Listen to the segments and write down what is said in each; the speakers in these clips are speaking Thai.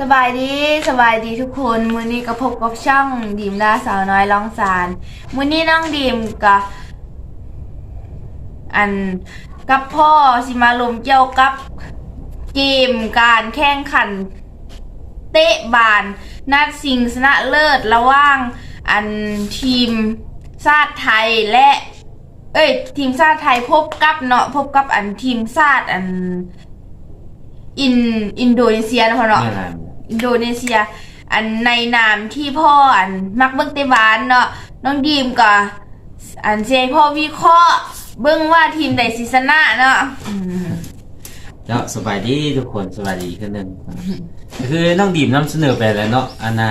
สบายดีสบายดีทุกคนมื้อนี้ก็พบกับช่องดีมดาสาวน้อยร้องสารมื้อนี้น้องดีมกับอันกับพ่อสิมาลมเกี่ยวกับเกมการแข่งขัน เตะบาน นัดสิงชนะเลิศระหว่างอันทีมชาติไทยและ เอ้ย ทีมชาติไทยพบกับเนาะพบกับอันทีมชาติอันอินอินโดนีเซียนะพ่อเนาะ อินโดนีเซีย อันในนามที่พ่ออันมักเบิ่งเตะบานเนาะน้องดีมก็อันเซพ่อวิเคราะห์เบิ่งว่าทีมใดสิชนะเนาะอืมเจ้าสบายดีทุกคนสบายดีขึ้นหนึ่งก็คือน้องดีมนำเสนอไปแล้วเนาะอันนา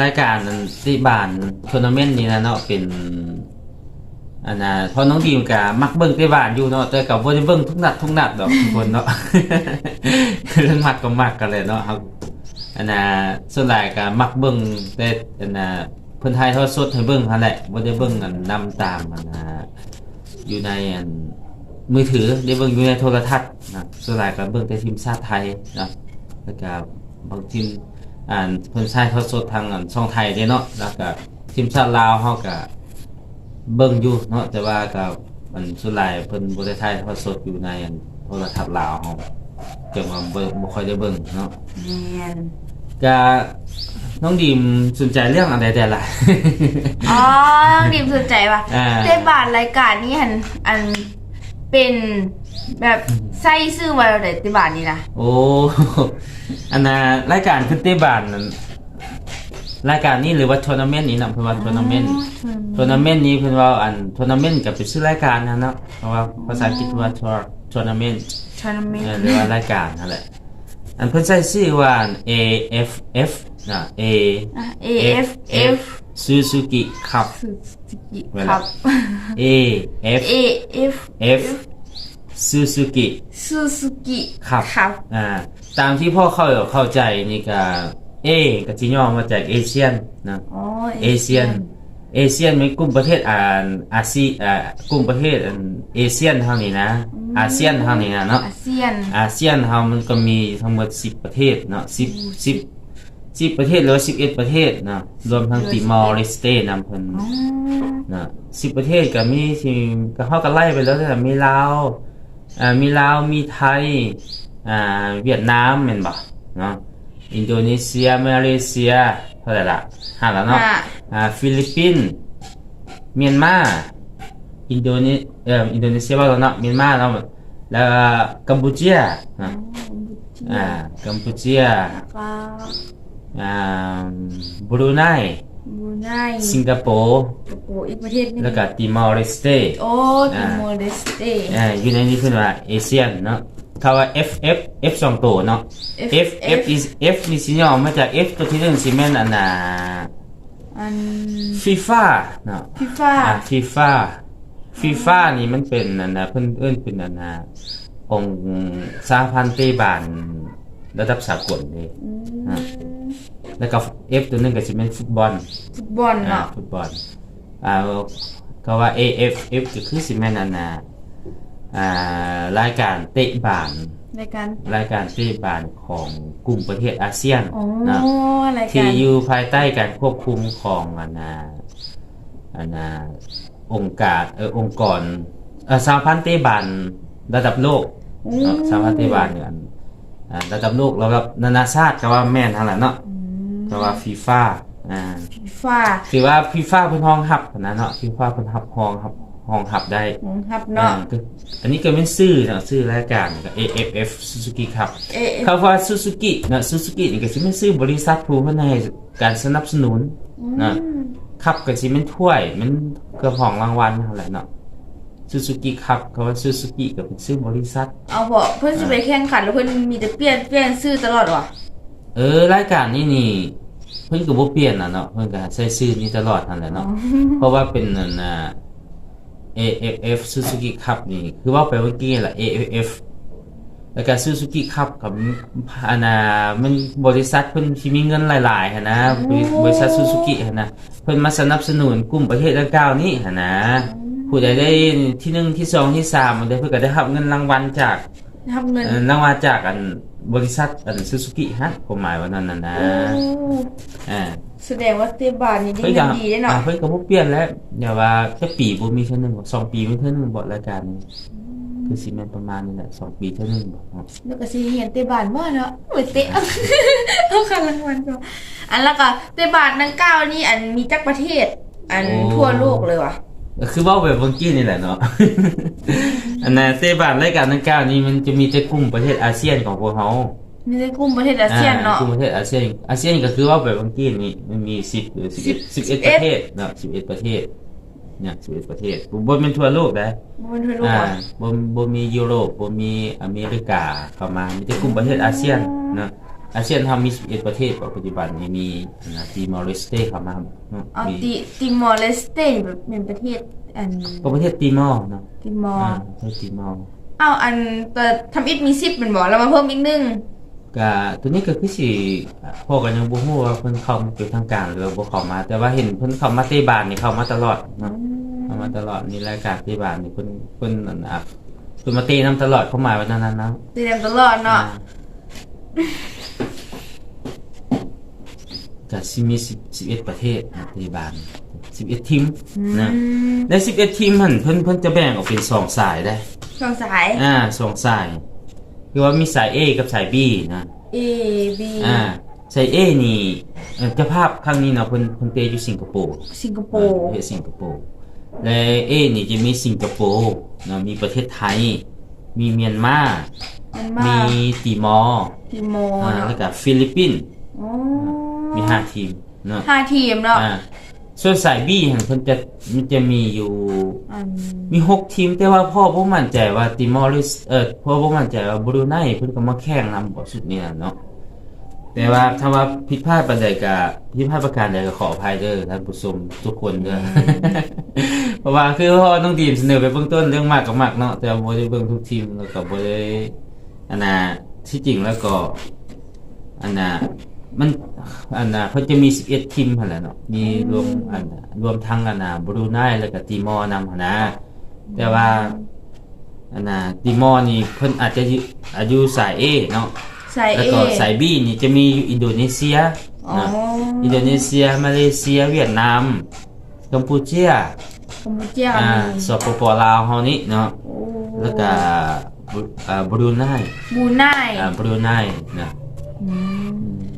รายการที่บ้านทัวร์นาเมนต์นี้นะเนาะเป็น อันน่ะเพราะน้องดีมกับมักเบิ่งที่บ้านอยู่เนาะแต่กับว่าจะเบิ่งทุกนัดทุกนัดดอกทุกคนเนาะเรื่องมักก็มักกันเลยเนาะครับอันน่ะส่วนใหญ่ก็มักเบิ่งแต่อันน่ะเพิ่นไทยทอดสดให้เบิ่งหั่นแหละบ่ได้เบิ่งกันนำตามอันน่ะอยู่ในอันมือถือได้เบิ่งอยู่ในโทรทัศน์นะส่วนหลายก็เบิ่งแต่ทีมชาติไทยนะแล้วก็บางทีมอ่านเพิ่นใช้ทอดสดทางอันช่องไทยเด้เนาะแล้วก็ทีมชาติลาวเฮาก็ เบิ่งอยู่เนาะแต่ว่าก็มันส่วนหลายเพิ่นบ่ได้ถ่ายทอดสดอยู่ในอันโทรทัศน์ลาวเฮาจังว่าบ่บ่ค่อยได้เบิ่งเนาะแม่นก็น้องดีมสนใจเรื่องอะไรแต่ละ อ๋อน้องดีมสนใจว่าอ่า เตะบานรายการนี้หันอันเป็นแบบใส่ซื้อมาเราได้เตะบานนี้นะโอ้ อันน่ะรายการคือเตะบานนั่น รายการนี้หรือว่าทัวร์นาเมนต์นี้นะเพิ่นว่าทัวร์นาเมนต์ทัวร์นาเมนต์นี้เพิ่นว่าอันทัวร์นาเมนต์ก็เป็นชื่อรายการนะเนาะเพราะว่าภาษาอังกฤษว่าทัวร์ทัวร์นาเมนต์ทัวร์นาเมนเออต์หรือว่ารายการนั่นแหละอันเพิ่นใช้ชื่อว่า AFF นะ A อะ AFF Suzuki Cup สุสกิเวคลารับ AF AF F Suzuki ซูซูกิครับครับอ่าตามที่พ่อเข้าเข้าใจนี่ก็ เอก็ที่ย่อมาจากเอเชียนนะอ๋อเอเชียนเอเชียนมีกลุ่มประเทศอ่านอาซีอ่ากลุ่มประเทศอันเอเชียนเท่านี้นะ อาเซียนเท่านี้นะเนาะอาเซียนอาเซียนเฮามันก็มีทั้งหมด10 ประเทศเนาะ10 10 10ประเทศหรือว่า11ประเทศเนาะรวมทั้งติมอร์เลสเตนำเพิ่นอ๋อนะ10ประเทศก็มีที่ก็เฮาก็ไล่ไปแล้วแต่มีลาวอ่ามีลาวมีไทยอ่าเวียดนามแม่นบ่เนาะ อินโดนีเซียมาเลเซียเท่าไหร่ละห้าแล้วเนาะอะอ่าฟิลิปปินส์เมียนมาอินโดนีเอ่ออินโดนีเซียว่าแล้วเนาะเมียนมาแล้วแล้วก็กัมพูชีนะอ่ากัมพูชีก็อ่าบรูไนบรูไนสิงคโปร์โอ้โหอีกประเทศหนึงแล้วก็ติมอร์เลสเตโอ้ติโมเลสเตอ่าอยู่ในนี้เพิ่นว่าเอเชียนเนาะ คำว่า F F F สองตัวเนาะ F F is F นี่สิย่อมาจาก F ตัวที่หนึ่งสิแม่นอันน่ะอัน FIFA เนาะฟีฟ่าอ่าฟีฟ่าฟีฟ่านี่มันเป็นอันนะเพิ่นเอิ้นเป็นอันนะองค์สหพันธ์เตะบานระดับสากลนี่อ่าแล้วก็ F ตัวหนึงก็สิเป็นฟุตบอล ฟุตบอลอ่าเนาะ ฟุตบอล อ่าก็ว่า AF F ก็คือสิแม่นอันนะ อ่ารายการเตะบานรายการรายการเตะบานของกลุ่มประเทศอาเซียนโอ้นะรายที่การอยู่ภายใต้การควบคุมของอันนาอันนาองค์การเออองค์กรเออสหพันธ์เตะบานระดับโลกโอ้เนาะสหพันธ์เตะบานเนี่ยอันอ่าระดับโลกแล้วก็นานาชาติก็ว่าแม่นทั้งนั้นเนาะก็ว่าฟีฟ่าอ่าฟีฟ่าคือว่าฟีฟ่าเพิ่นห้องหับนะเนาะฟีฟ่าเพิ่นหับห้องหับ ห้องหับได้ครับอ่าเนาะก็อันนี้ก็เป็นชื่อเนาะชื่อรายการก็ AFF Suzuki ครับเอ๊ะคำว่าซูซูกินะซูซูกินี่ก็สิเป็นซื้อบริษัทผู้เพิ่นให้การสนับสนุนนะขับก็สิเป็นถ้วยมันเกือบของรางวัลนั่นแหละเนาะซูซูกิครับคำว่าซูซูกิก็เป็นซื้อบริษัท เอาบอกเพื่อนสิไปแข่งขันแล้วเพื่อนมีแต่เปลี่ยนเปลี่ยนชื่อตลอดวะเออรายการนี้นี่ เพิ่นก็บ่เปลี่ยนน่ะเนาะเพิ่นก็ใช้ชื่อนี้ตลอดนั่นแหละเนาะเพราะว่าเป็นนั่นน่ะ AFF Suzuki Cup นี่คือว่าไปเมื่อกี้แหละ AFF แล้วก็ซูซูกิครับกับอันน่ะมันบริษัทเพิ่นที่มีเงินหลายๆหั่นนะบริบริษัทซูซูกิหั่นนะเพิ่นมาสนับสนุนกลุ่มประเทศดังกล่าวนี้หั่นนะผู้ใดได้ที่หนึ่งที่สองที่สามอันใดเพิ่นก็ได้รับเงินรางวัลจากทำเงินเอ่อรางวัลจากอันบริษัทอันซูซูกิฮะผมหมายว่านั่นน่ะนะโอ้อ่า แสดงว่าเตบานนี่ดีเพิ่นกัก็นดีได้เนาะอ่าเพิ่นก็บ่เปลี่ยนแล้วอย่าว่าแค่ปีบ่มีเท่านึงบ่สองปีมีเท่านึงบ่รายการนี้คือสิแม่นประมาณนี้แหละสองปีเท่านึงบ่ครับแล้วก็สิเห็นเตบานบ่เนาะโอ้ยเตะเอาคันรางวัลก่อนอันแล้วก็เตบานนังเก้านี่อันมีจักประเทศ อันทั่วโลกเลยว่ะก็คือเว้าแบบเมื่อกี้นี่แหละเนาะ อันน่ะเซบานรายการทั้งเก้านี้มันจะมีแต่กลุ่มประเทศอาเซียนของพวกเฮา มีแต่กลุ่มประเทศอาเซียนเนาะกลุ่มประเทศอาเซียนอาเซียนก็คือว่าแบบเมื่อกี้นี่มันมี10หรือ11 11 ประเทศเนาะ11ประเทศเนี่ย11ประเทศบ่แม่นทั่วโลกได้มันทั่วโลกอ่าว่ะบ่บ่มียุโรปบ่มีอเมริกาเข้ามามีแต่กลุ่มประเทศอาเซียนนะอาเซียนทำมี11ประเทศปัจจุบันนี้มีนะตีมอร์เลสเตเข้ามาเนาะเอามีติติมอร์เลสเตนี่แบบเป็นประเทศอันก็ประเทศตีมอร์เนาะติมออ่าร์ประเทศตีมอร์อ้าวอันแต่ทำอิฐมี10เป็นบ่แล้วมาเพิ่มอีกหนึง ก็ตัวนี้ก็คือสิพ่อก็ยังบ่ฮู้ว่าเพิ่นเข้ามาเป็นทางการหรือว่าบ่เข้ามา แต่ว่าเห็นเพิ่นเข้ามาเตะบานนี่เข้ามาตลอดเนาะเข้ามาตลอดนี่รายการเตะบานนี่เพิ่นเพิ่นนั่นน่ะเพิ่นมาเตะนํตลอดเข้ามาว่านั้นนั้นนะเตรียมตลอดเนาะก็สิมี10 11ประเทศนะเตะบาน11ทีมนะอืมใน11ทีมหั่นเพิ่นเพิ่นจะแบ่งออกเป็นสองสายได้ช่องสายอ่าสองสาย คือว่ามีสาย A กับสาย B นะ A B อ่าสาย A นี่เอ่อเจ้าภาพครั้งนี้เนาะเพิ่นเพิ่นเตะอยู่สิงคโปร์สิงคโปอ่าร์ ประเทศสิงคโปร์และ A นี่จะมีสิงคโปร์เนาะมีประเทศไทย มีเมียนมามันมามีติมอร์ติมอร์อ่าเนาะแล้วก็ฟิลิปปินส์อ๋อมีห้าทีมเนาะห้าทีมเนาะ อ่า ส่วนสาย B หั่นเพิ่นจะมันจะมีอยู่ อันมีหกทีมแต่ว่าพ่อบ่มั่นใจว่าติมอร์หรือเออพ่อบ่มั่นใจว่าบรูไนเพิ่นก็มาแข่งนำบ่สุดนี่น่ะเนาะแต่ว่าถ้าว่าผิดพลาดปานใดก็ผิดพลาดประการใดก็ขออภัยเด้อท่านผู้ชมทุกคนเด้อเพราะว่าคือพ่อน้องทีมเสนอไปเบื้องต้นเรื่องมากก็มากเนาะแต่ว่าบ่ได้เบิ่งทุกทีมแล้วก็บ่ได้อันน่ะที่จริงแล้วก็อันน่ะ มันอันน่ะเพิ่นจะมี 11 ทีมหั่นแหละเนาะมีรวมอันน่ะรวมทั้งอันน่ะบรูไนแล้วก็ติมอร์นำหั่นนะแต่ว่าอันน่ะติมอร์นี่เพิ่นอาจจะอยู่อายุสาย A เนาะสายแล้ว A ก็สาย B นี่จะมีอยู่อินโดนีเซียอ๋อนะอินโดนีเซีย มาเลเซีย เวียดนามกัมพูชากัมพูชาอ่ามีสปปลาวเฮานี่เนาะโอ้แล้วก็บรูอ่าบรูไนบูไนอ่าบรูไนนะอืม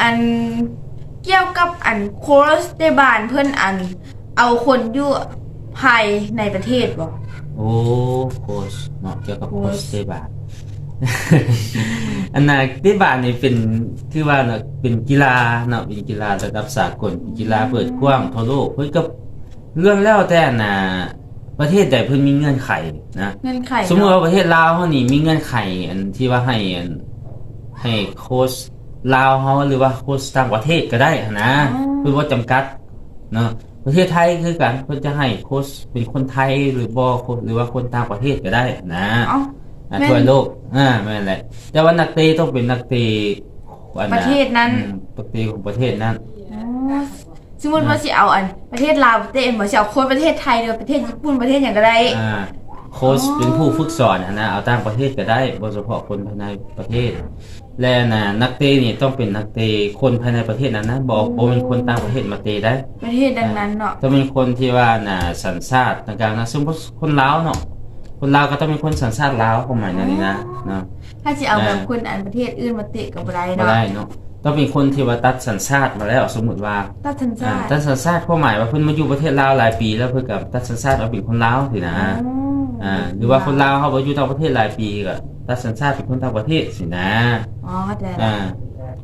อันเกี่ยวกับอันโคสเตบานเพื่อนอัน เอาคนอยู่ภายในประเทศบ่โอ้โค้ชเนาะเกี่ยวกับโค้โค้ชชเตบา อันน่ะเตบานี่เป็นคือว่าเนาะเป็นกีฬาเนาะเป็นกีฬาระดับสากลเป็นกีฬาเปิดกว้างทั่วโลกเพิ่นก็เรื่องแล้วแต่น่ะประเทศใดเพิ่นมีเงื่อนไขนะเงื่อนไขสมมุติเนาะว่าประเทศลาวเฮานี่มีเงื่อนไข อันที่ว่าให้อันให้โค้ช ลาวเฮาหรือว่าโค้ชต่างประเทศก็ได้หั้นนะเพิ่นบ่จำกัดเนาะประเทศไทยคือกันเพิ่นจะให้โค้ชเป็นคนไทยหรือบ่หรือว่าคนต่างประเทศก็ได้นะเอ้าอะแม่นทั่วโลกอ่าแม่นแหละแต่ว่านักเตะต้องเป็นนักเตะอัประเทศนั้นอืมนักเตะของประเทศนั้นอ๋อสมมติว่าสิเอาอันประเทศลาวเต้นบ่สิเอาคนประเทศไทยหรือประเทศญี่ปุ่นประเทศหยังก็ได้อ่าโค้ชอ๋อเป็นผู้ฝึกสอนหั้นนะเอาต่างประเทศก็ได้บ่เฉพาะคนภายในประเทศ และน่ะนักเตะนี่ต้องเป็นนักเตะคนภายในประเทศนั้นนะบ่บ่เป็นคนต่างประเทศมาเตะได้ประเทศดังนั้นเนาะต้องเป็นคนที่ว่าน่ะสัญชาติต่างๆนะสมมุติคนลาวเนาะคนลาวก็ต้องเป็นคนสัญชาติลาวประมาณนั้นนี่นะเนาะถ้าสิเอาแบบอ่าคนอันประเทศอื่นมาเตะก็บ่ได้บ่เนาะได้เนาะต้องเป็นคนที่ว่าตัดสัญชาติมาแล้วสมมุติว่าตัดสัญอ่าชาติตัดสัญชาติความหมายว่าเพิ่นมาอยู่ประเทศลาวหลายปี แล้วเพิ่นก็ตัดสัญชาติเอาเป็นคนลาวสินะอ่าหรือว่าคนลาวเขาบ่อยู่ต่างประเทศหลายปีก็ ตัดสัญชาติเป็นคนต่างประเทศสินะอ๋อเข้าใจแล้วอ่า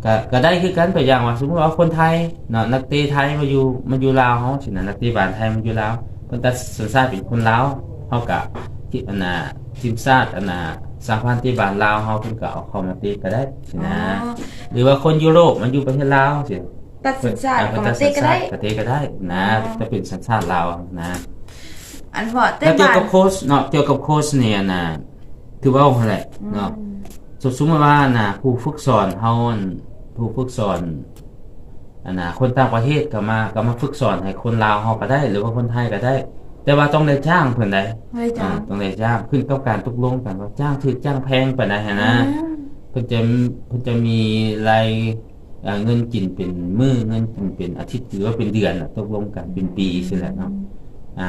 ก็ก็ได้คือกันตัวอย่างว่าสมมุติว่าคนไทยเนาะนักเตะไทยมาอยู่มาอยู่ลาวเฮาสินะนักเตะบาสไทยมาอยู่ลาวเพิ่นตัดสัญชาติเป็นคนลาวเฮาก็ที่อันน่ะทีมชาติอันน่ะสหพันธ์ที่บาสลาวเฮาเพิ่นก็เอาเข้ามาเตะก็ได้สิอ๋อนะ หรือว่าคนยุโรปมาอยู่ประเทศลาวสิ ตัดสัญชาติก็มาเตะก็ได้ก็เตะก็ได้นะอ๋อ จะเป็นสัญชาติลาวนะอันพอเตะแล้วเกี่ยวบากับนโค้ชเนาะเกี่ยวกับโค้ชเนี่ยนะ คือว่าอะไรเนาะสมมติว่านะผู้ฝึกสอนเฮาอั่นผู้ฝึกสอนอันน่ะคนต่างประเทศก็มาก็มาฝึกสอนให้คนลาวเฮาก็ได้ หรือว่าคนไทยก็ได้ แต่ว่าต้องได้จ้างเพิ่นได้เฮ้ยจ้าอ่าต้องได้จ้างขึ้นกับการตกลงกันว่าจ้างถูกจ้างแพงปานใดหั้นนะเพิ่นจะเพิ่นจะมีรายอ่าเงินกินเป็นมื้อเงินกินเป็นอาทิตย์หรือว่าเป็นเดือนน่ะตกลงกันเป็นปีสิแหละเนาะอ่า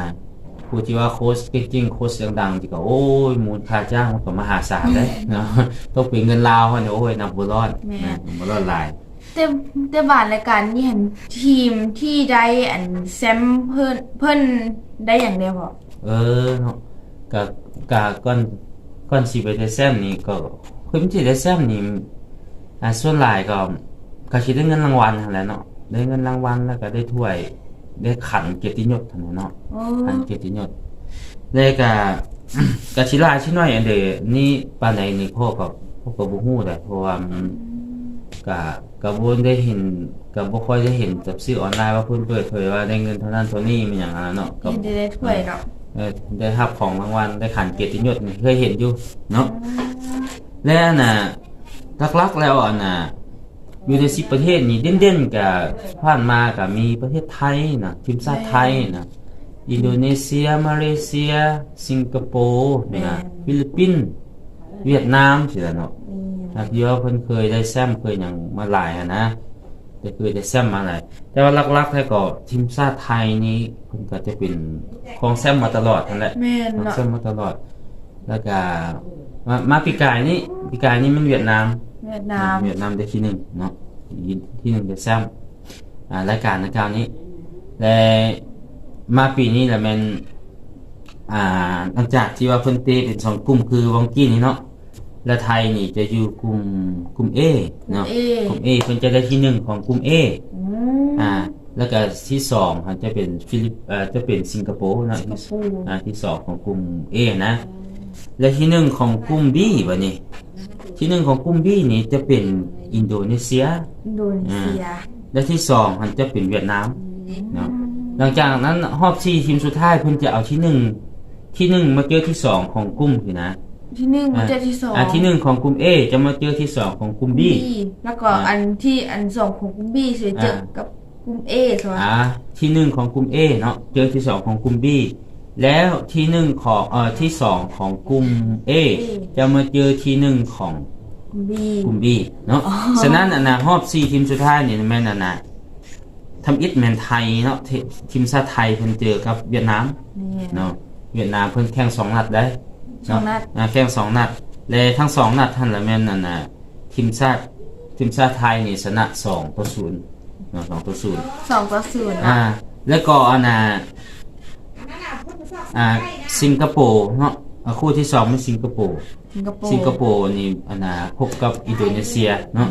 ผู้ที่ว่าโค้ชเก่งๆโค้ชดังๆที่ก็โอ้ยมูลค่าจ้างมันก็มหาศาลเด้เนาะต้องเป็นเงินลาวเฮาเนี่ยโอ้ยนับบ่รอดนะบ่รอดหลายแต่แต่บานรายการนี่เห็นทีมที่ได้อันแซมเพิ่นเพิ่นได้อย่างเดียวบ่เออเนาะก็ก็ก่อนก่อนสิไปได้แซมนี่ก็เพิ่นสิได้แซมนี่อ่าส่วนหลายก็ก็สิได้เงินรางวัลนั่นแหละเนาะได้เงินรางวัลแล้วก็ได้ถ้วย ได้ขันเกียรติยศเท่านั้นเนาะโอ้ขันเกียรติยศแล้วก็ก็สิหลายสิน้อยอันเดนี่ปานใดนี่พ่อก็พ่อก็บ่ฮู้ได้เพราะว่ามันก็ก็บ่ได้เห็นก็บ่ค่อยได้เห็นจากสื่อออนไลน์ว่าเพิ่นเปิดเผยว่าได้เงินเท่านั้นเท่านี้มันหยังอันนั้นเนาะก็เห็นได้ได้ถ้วยเนาะเออได้รับของรางวัลได้ขันเกียรติยศนี่เคยเห็นอยู่เนาะและอันน่ะหลักๆแล้วอันน่ะ อยู่ในสิบประเทศนี่เด่นๆกับผ่านมากับมีประเทศไทยนะทีมชาติไทยนะอินโดนีเซีย มาเลเซีย สิงคโปร์นะฟิลิปปินส์เวียดนามสิล่ะเนาะนี่นักเยอะเพิ่นเคยได้แซมเคยอย่างมาหลายอะนะแต่เคยได้แซมมาหลายแต่ว่าหลักๆแล้วก็ทีมชาติไทยนี่เพิ่นก็จะเป็นของแซมมาตลอดนั่นแหละแม่นของเนาะแซมมาตลอด แล้วก็มามาปีกายนี่ปีกายนี่มันเวียดนาม เวียดนามเวียดนามได้ที่หนึ่งเนาะที่ที่หนึ่งได้แซมอ่ารายการในคราวนี้และมาปีนี้แหละแมันอ่าหลังจากที่ว่าเพิ่นเตะเป็นสองกลุ่มคือวังกี้นี่เนาะและไทยนี่จะอยู่กลุ่มกลุ่ม A เนาะเอกลุ่ม A เพิ่นจะได้ที่หนึ่งของกลุ่ม A อืมอ่าแล้วก็ที่สองอะจะเป็นฟิลิปเอ่อจะเป็นสิงคโปร์เนาะสิงคโปร์อ่าที่สองของกลุ่ม A นะ และที่หนึ่งของกลุ่ม B บัดนี้ ที่หนึ่งของกลุ่ม B นี่จะเป็นอินโดนีเซีย อินโดนีเซีย และที่สองมันจะเป็นเวียดนามเนาะหลังจากนั้นรอบสี่ทีมสุดท้ายเพิ่นจะเอาที่หนึ่งที่หนึ่งมาเจอที่สองของกลุ่มสินะที่หนึ่งมันจะที่สองอ่าที่หนึ่งของกลุ่ม A จะมาเจอที่สองของกลุ่ม B แล้วก็อันที่อันสองของกลุ่ม B สิเจอกับกลุ่ม A ใช่ไหมอ่าที่หนึ่งของกลุ่ม A เนาะเจอที่สองของกลุ่ม B แล้วที่หนึ่งของเอ่อที่สองของกลุ่ม A จะมาเจอที่หนึ่งของกลุ่ม B กลุ่ม B เนาะฉะนั้นอันนะรอบสี่ทีมสุดท้ายเนี่ยแม่นอันนะทำอิฐแมนไทยเนาะทีทีมชาติไทยเพิ่นเจอกับเวียดนามนี่เนาะเวียดนามเพิ่นแข่งสองนัดได้สองนัด อ่าแข่งสองนัดและทั้งสองนัดท่านละแม่นนั่นน่ะทีมชาติทีมชาติไทยนี่ชนะสองต่อศูนย์เนาะสองต่อศูนย์สองต่อศูนย์อ่าเนาะแล้วก็อันน่ะ อ่าสิงคโปร์เนาะอ่าคู่ที่สองเป็นสิงคโปร์สิงคโปร์สิงคโปร์นี่อันน่ะพบกับอินโดนีเซียเนาะ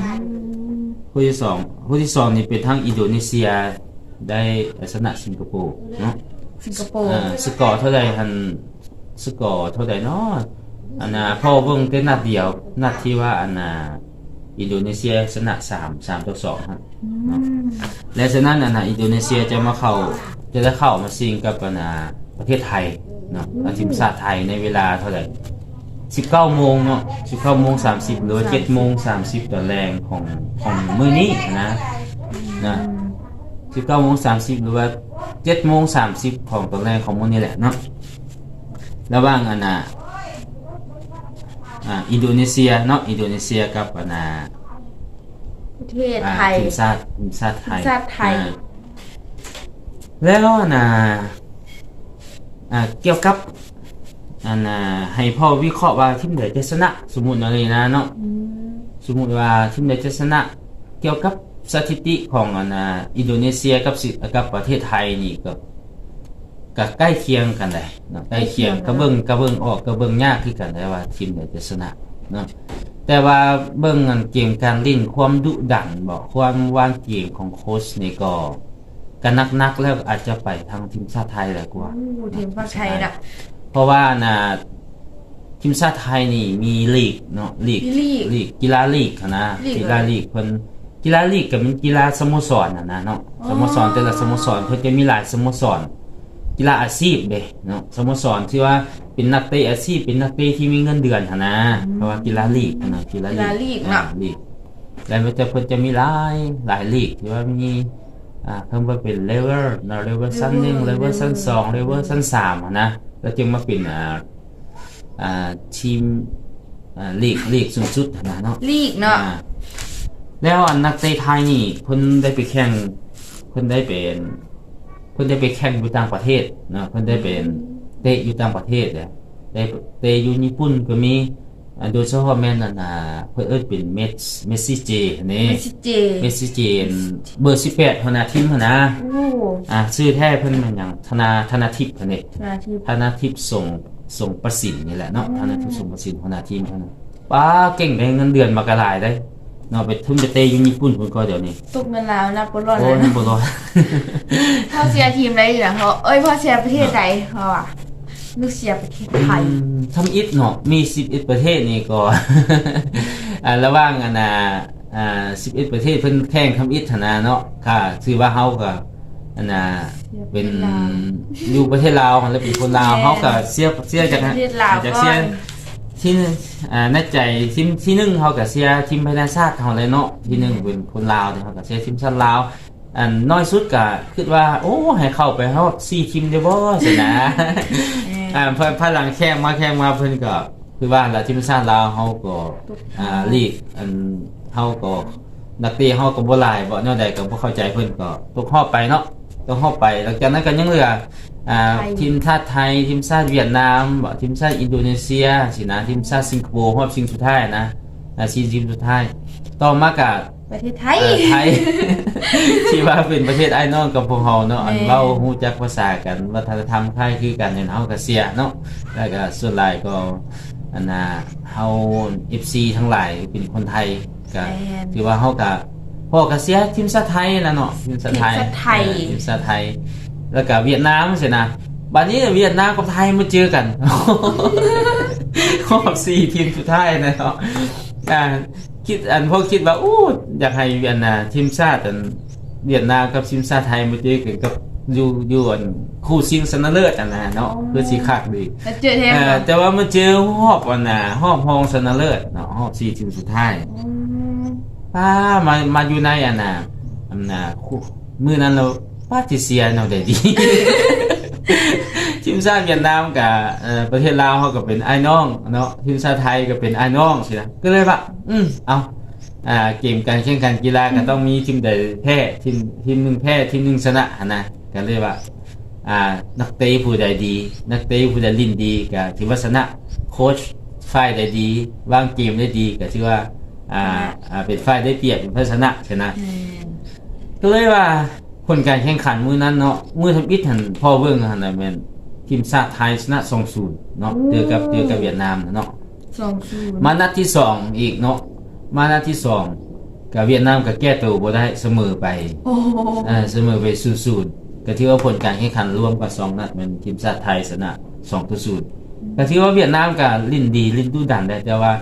คู่ที่สองคู่ที่สองนี่เป็นทั้งอินโดนีเซียได้ชนะสิงคโปร์เนาะสิงคโปร์อ่าสกอร์เท่าใดหันสกอร์เท่าใดเนาะอันน่ะพอเบิ่งแต่นัดเดียวนัดที่ว่าอันน่ะอินโดนีเซียชนะ3 3ต่อ2ครับอืมและฉะนั้นอันน่ะอินโดนีเซียจะมาเข้าจะได้เข้ามาซิงกับอันน่ะ ประเทศไทยเนาะและทีมชาติไทยในเวลาเท่าไหร่19โมงเนาะ19โมง30หรือว่า7โมง30ตอนแรงของของมื้อนี้นะนะ19โมง30หรือว่า7โมง30ของตอนแรกของมื้อนี้แหละเนาะระหว่างอันน่ะอ่าอินโดนีเซียเนาะอินโดนีเซียกับอันน่ะประเทศอ่าไทยทีมชาติทีมชาติไทยทีมชาติไทยอ่าแล้วอันน่ะอ่า เกี่ยวกับอันน่ะให้พ่อวิเคราะห์ว่าทีมใดจะชนะ สมมุติอะไรนะเนาะอืมสมมุติว่าทีมใดจะชนะ เกี่ยวกับสถิติของอันน่ะอินโดนีเซียกับสิกับประเทศไทยนี่ก็ก็ใกล้เคียงกันเลยเนาะใกล้เคียงก็เบิ่งก็เบิ่งออกก็เบิ่งยากคือกันได้ว่าทีมใดจะชนะเนาะแต่ว่าเบิ่งอันเกมการเล่นความดุดันบ่ความวางเกมของโค้ชนี่ก็ ก็นักๆแล้วอาจจะไปทางทีมชาติไทยแหละกว่าอู้ทีมชาติไทยน่ะ เพราะว่าน่ะทีมชาติไทยนี่มีลีกเนาะลีกมีลีกลีกกีฬาลีกอะนะลีกกีฬาลีกเพิ่นกีฬาลีกก็เป็นกีฬาสโมสรน่ะนะเนาะอ๋อสโมสรแต่ละสโมสรเพิ่นจะมีหลายสโมสร กีฬาอาชีพเด้เนาะสโมสรที่ว่าเป็นนักเตะอาชีพเป็นนักเตะที่มีเงินเดือนหั่นนะเพราะว่ากีฬาลีกอะนะกีฬากีฬาลีกเนาะอ่ลีกแล้วมันจะเพิ่นจะมีหลายหลายลีกที่ว่ามีอ่า เพิ่มว่าเป็นเลเวลเนาะเลเวลชั้นหนึ่งเลเวลชั้นสองเลเวลชั้นสามอะนะแล้วจึงมาเป็นอ่าอ่าทีมอ่าลีกลีกสูงสุดนะเนาะลีกเนาะอ่แล้วอันนักเตะไทยนี่เพิ่นได้ไปแข่งเพิ่นได้เป็นเพิ่นได้ไปแข่งอยู่ต่างประเทศเนาะเพิ่นได้เป็นเตะอยู่ต่างประเทศเนี่ยได้เตะอยู่ญี่ปุ่นก็มี อ่าโดยเฉพาะแม่นอันน่ะเพิ่นเอิ้นเป็นเมสเมสซี่เจนี่เมสซิเจเมสซี่เจเบอร์18หัวหน้าทีมหัวหน้าโอ้อ่าชื่อแท้เพิ่นมันหยังธนาธนาทิพย์อันนี้นาทีธนาทิพย์ส่งส่งประสิทธิ์นี่แหละเนาะธนาทิพย์ส่งประสิทธิ์หัวหน้าทีมเท่านั้นป้าเก่งได้เงินเดือนมากระหลายได้เนาะไปทุ่มไปเตะอยู่ญี่ปุ่นเพิ่นก็เดี๋ยวนี้ตกเงินแล้วนะปลอดโอ้แล้วนี่นะบ่รอด พ่อเชียร์ทีมอะไรอยู่นะเขาเอ้ยพ่อเชียร์ประเทศใดเขาอะ ลูกเชียร์ประเทศไทยอืมทำอิฐเนาะมี11ประเทศนี่ก็อ่าระหว่างอันน่ะอ่า11ประเทศเพิ่นแข่งทำอิฐหั้นนะเนาะค่ะถือว่าเฮาก็อันน่ะเป็นอยู่ประเทศลาวหั่นแล้วเป็นคนลาวเฮาก็เสียเสียจากประเทศลาวจากก็เสียที่หนึ่งอ่าในใจทีมที่หนึ่งเขากับเสียทีมภายในชาติเขาเลยเนาะที่หนึ่งเป็นคนลาวแต่เขากับเสียทีมชาติลาวอันน้อยสุดก็คิดว่า โอ้ให้เข้าไปเขาสี่ทีมได้บ่สินะ อ่าเพิ่นพลังแข่งมาแข่งมาเพิ่นก็คือว่าละทีมชาติลาวเขาก็อ่าลีกอันเขาก็นักเตะเขาก็บ่หลายบ่แนวใดก็บ่เข้าใจเพิ่นก็ตกรอบไปเนาะต้องรอบไปหลังจากนั้นก็ยังเหลืออ่าไทยทีมชาติไทยทีมชาติเวียดนามบ่ทีมชาติอินโดนีเซียสินะทีมชาติสิงคโปร์รอบชิงสุดท้ายนะอ่าชิงทีมสุดท้ายต่อมาก็ประเทศไทยเอ่อไทย ที่ว่าเป็นประเทศไอ้น้องกับพวกเฮาเนาะอันแม่เว้าฮู้จักภาษากันวัฒนธรรมคล้ายคือกันเนี่ยเฮาก็เสียเนาะแล้วก็ส่วนหลายก็อันน่ะเฮา FC ทั้งหลายเป็นคนไทยก็แม่นถือว่าเฮาก็พ่อก็เสียทีมชาติไทยแล้วเนาะทีมชาติไทยทีมชาติไทยเออทีมชาติไทย แล้วก็เวียดนามสินะบัดนี้เวียดนามกับไทยมาเจอกันรอบสี่ทีมสุดท้ายนะเนาะอ่า คิดอันพวกคิดว่าอู้อยากให้เวียดนามทีมชาติอันเวียดนามกับทีมชาติไทยมาเจอกันกับอยู่อยู่อันคู่ชิงชนะเลิศอันนะเนาะอ๋อคือสีคักดีแล้วเจอเทมเออแต่ว่ามาเจอรอบอันน่ะรอบรองชนะเลิศเนาะรอบสี่ทีมสุดท้าย ป้ามามาอยู่ในอันน่ะอันน่ะคู่มื้อนั้นเราป้าสิเสียเนาะได้ดี ทีมชาติเวียดนามกับเอ่อประเทศลาวเขาก็เป็นไอ้น้องเนาะทีมชาติไทยก็เป็นไอ้น้องสินะก็เลยว่าอืมเอาอ่าเกมการแข่งขันกีฬาก็ต้องมีทีมใดแพ้ทีมทีมหนึงแพ้ทีมหนึงชนะหั้นนะก็เลยว่าอ่านักเตะผู้ใดดี นักเตะผู้ใดลิ้นดีก็ถือว่าชนะโค้ชฝ่ายใดดีวางเกมได้ดีก็ถือว่าอ่าอ่าเป็นฝ่ายได้เปรียบเป็นผู้ชนะชนะก็เลยว่าผลการแข่งขันมื้อนั้นเนาะมื้อทำอิฐหันพ่อเบิ่งหันน่ะแม่น ทีมชาติไทยชนะ2-0เนาะเจอกับเจอกับเวียดนามเนาะสองศูนย์มานัดที่สองอีกเนาะมานัดที่สองกับเวียดนามก็แก้ตัวบ่ได้เสมอไปโอ้โหเออเสมอไป0-0ก็ถือว่าผลการแข่งขันรวมกับสองนัดแม่นทีมชาติไทยชนะ2-0ก็ถือว่าเวียดนามก็ลิ้นดีลิ้นดุดันได้แต่ว่า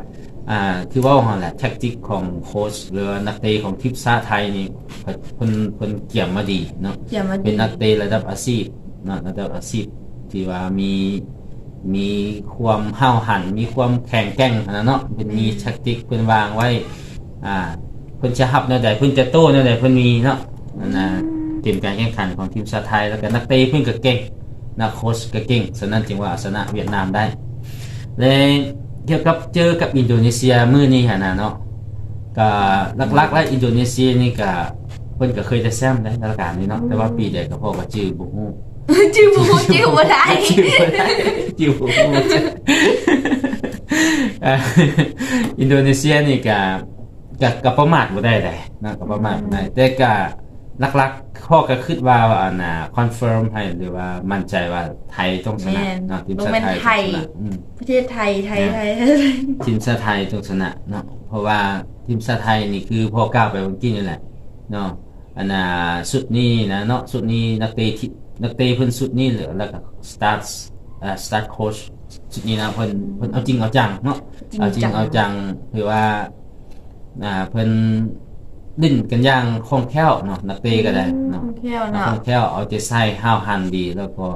อ่าคือว่าหั่นแหละแท็กติกของโค้ชหรือว่านักเตะของทีมชาติไทยนี่เพิ่นเพิ่นเพิ่นเกี่ยมมาดีเนาะเกี่ยวมาเป็นนักเตะระดับอาชีพเนาะระดับอาชีพ ที่ว่ามีมีความห้าวหัน มีความแข็งแกร่งนะเนาะเป็นมีแท็กติกเพิ่นวางไว้ อ่าเพิ่นจะฮับแนวใดเพิ่นจะโต้แนวใดเพิ่นมีเนาะนั่นนะเกมการแข่งขันของทีมชาติไทยแล้วก็นักเตะเพิ่นก็เก่งนักโค้ชก็เก่งฉะนั้นจึงว่าชนะเวียดนามได้เลยเกี่ยวกับเจอกับอินโดนีเซียมื้อนี้หั่นน่ะเนาะก็ลักๆแล้วอินโดนีเซียนี่ก็เพิ่นก็เคยได้แชมป์ในรายการนี้เนาะแต่ว่าปีใดก็พอก็ชื่อบ่ฮู้ จิ้วบ่จิ้วบ่ได้จิ้วบ่ได้จิ้วบ่ฮู้เอ่ออินโดนีเซียนี่ก็ก็ก็ประมาทบ่ได้เลยนะก็ประมาทบ่ได้แต่ก็หลักๆข้อก็คิดว่าอันน่ะคอนเฟิร์มให้หรือว่ามั่นใจว่าไทยต้องชนะแม่นเนาะทีมต้องชาเป็ตินไทยไทยต้องชนะอืมประเทศไทยไทยไทยทีมชาติไทยต้องชนะเนาะเพราะว่าทีมชาติไทยนี่คือพอก้าวไปเมื่อกี้นี่แหละเนาะอันน่ะสุดนี้นะเนาะสุดนี้นักเตะที่ นักเตะเพิ่นสุดนี้เหลือแล้วก็สตาร์ทอ่าสตาร์ทโค้ชสุดนี้นะเพิ่นเพิ่นเอาจริงเอาจังเนาะจริงเอาจริงจังเอาจังคือว่าอ่าเพิ่นดิ้นกันอย่างคล่องแคล่วเนาะนักเตะก็ได้เนาะแค่วคเนาะล่องแคล่วเอาใจใส่ห้าวหันดีแล้วก็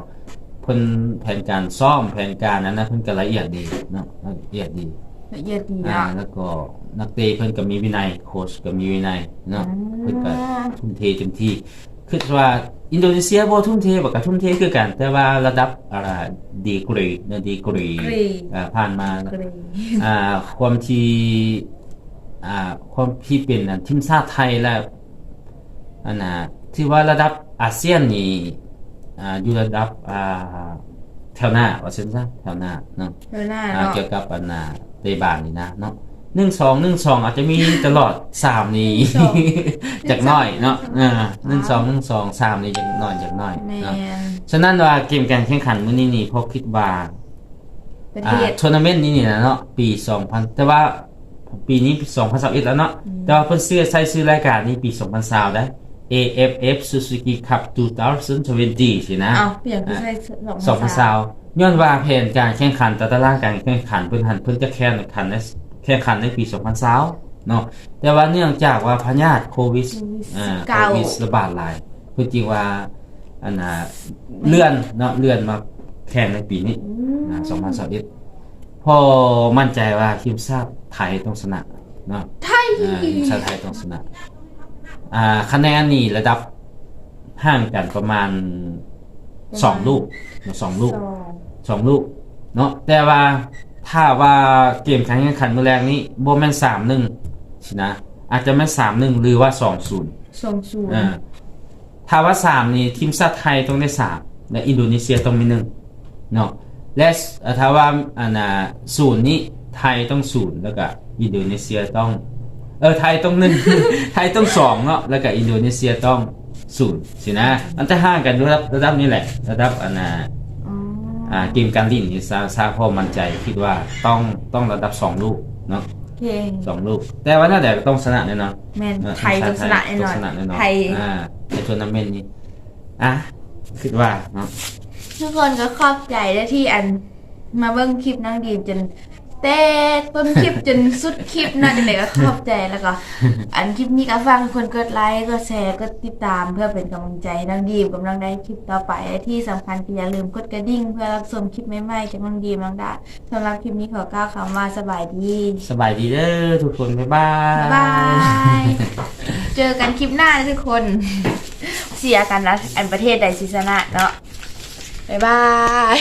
เพิ่นแผนการซ่อมแผนการนั้นนะเพิ่นก็ละเอียดดีเนาะละเอียดดีละเอียดดีอ่าเนาะแล้วก็นักเตะเพิ่นก็มีวินัยโค้ชก็มีวินัยเนาะอืมเพิ่นก็ทุ่มเทเต็มที่ คือว่าอินโดนีเซียบ่ทุ่มเทบ่ก็ทุ่มเทคือกัน แต่ว่าระดับอะไรดีกรีเนอะดีกรีกรีอ่าผ่านมากรีอ่าความที่อ่าความที่เป็นอันทีมชาติไทยและอันน่ะที่ว่าระดับอาเซียนนี่อ่าอยู่ระดับอ่าแถวหน้าว่าซั่นซะแถวหน้าเนาะเดี๋ยวหน้าอ่าเนาะเกี่ยวกับอันน่ะในบ้านนี่นะเนาะ หนึ่งสองหนึ่งสองอาจจะมีตลอดสามนี้จากน้อยเนาะอ่าหนึ่งสองหนึ่งสองสามนี่จากน้อยจากน้อยแมเนาะนฉะนั้นว่าเกมการแข่งขันมื้อนี้นี่พอคิดว่าประอ่าเทศทัวร์นาเมนต์นี้นี่นะเนาะปี2000แต่ว่าปีนี้2021แล้วเนาะแต่ว่าเพิ่นซื้อใช้ซื้อรายการนี้ปี2020ได้ AFF Suzuki Cup 2020สินะเอาเปลี่ยนผู้ใช้สอง2020ย้อนว่าแผนการแข่งขันตารางการแข่งขันเพิ่นหันเพิ่นจะแข่งขันในแข่งขันในปี 2020เนาะแต่ว่าเนื่องจากว่าพยาธิโควิดอ่าโควิดระบาดหลายเพิ่นจริงว่าอันน่ะเลื่อนเนาะเลื่อนมาแข่งในปีนี้อืมอ่า2021พอมั่นใจว่าทีมชาติไทยต้องชนะเนาะไทยอ่าทีมชาติไทยต้องชนะอ่าคะแนนนี่ระดับห่างกันประมาณสองลูกเนาะสองลูกสองสองลูกเนาะแต่ว่า ถ้าว่าเกมการแข่งขันมื้อแรกนี้บ่แม่น3-1สินะอาจจะแม่น3-1หรือว่า2-0สองศูนย์อ่าถ้าว่าสามนี่ทีมชาติไทยต้องได้สามและอินโดนีเซียต้องมีหนึ่งเนาะและเอ่อถ้าว่าอันน่ะศูนย์นี้ไทยต้องศูนย์แล้วก็อินโดนีเซียต้อง เออไทยต้องหนึ่งไทยต้องสองเนาะแล้วก็อินโดนีเซียต้องศูนย์สินะ มันจะห่างกันระดับระดับนี้แหละ ระดับอันน่ะอ๋ออ่า เกมการลิ่นนี่ซาซาพ่อมั่นใจคิดว่าต้องต้องระดับสองลูกเนาะเก่งสองลูก แต่ว่าน่าจะต้องชนะแน่นอนแมนเออไทยต้องชนะแน่นอนต้องชนะแน่นอนไทยอ่าในทัวร์นาเมนต์นี้อะคิดว่าเนาะทุกคนก็ขอบใจได้ที่อันมาเบิ่งคลิปน้องดีมจน เต้ต้นคลิปจนสุดคลิปนะจังไดก็ขอบใจแล้วก็ อันคลิปนี้ก็ฝากทุกคนกดไลค์กดแชร์กดติดตามเพื่อเป็นกำลังใจให้น้องดีมกับน้องได้คลิปต่อไปและที่สำคัญก็อย่าลืมกดกระดิ่ง เพื่อรับชมคลิปใหม่ๆจากน้องดีมน้องดาสำหรับคลิปนี้ขอกล่าวคำว่าสบายดีสบายดีเด้อทุกคนบ๊ายบาย บ๊ายบายเจอกันคลิปหน้านะทุกคน เสียกันนะอันประเทศใดศิสนะเนาะบ๊ายบาย